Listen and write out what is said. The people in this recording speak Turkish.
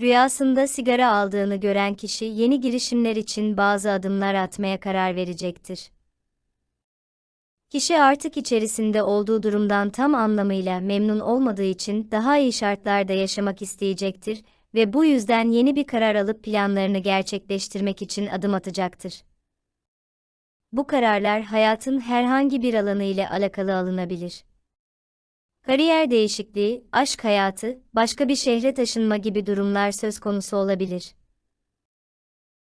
Rüyasında sigara aldığını gören kişi yeni girişimler için bazı adımlar atmaya karar verecektir. Kişi artık içerisinde olduğu durumdan tam anlamıyla memnun olmadığı için daha iyi şartlarda yaşamak isteyecektir ve bu yüzden yeni bir karar alıp planlarını gerçekleştirmek için adım atacaktır. Bu kararlar hayatın herhangi bir alanı ile alakalı alınabilir. Kariyer değişikliği, aşk hayatı, başka bir şehre taşınma gibi durumlar söz konusu olabilir.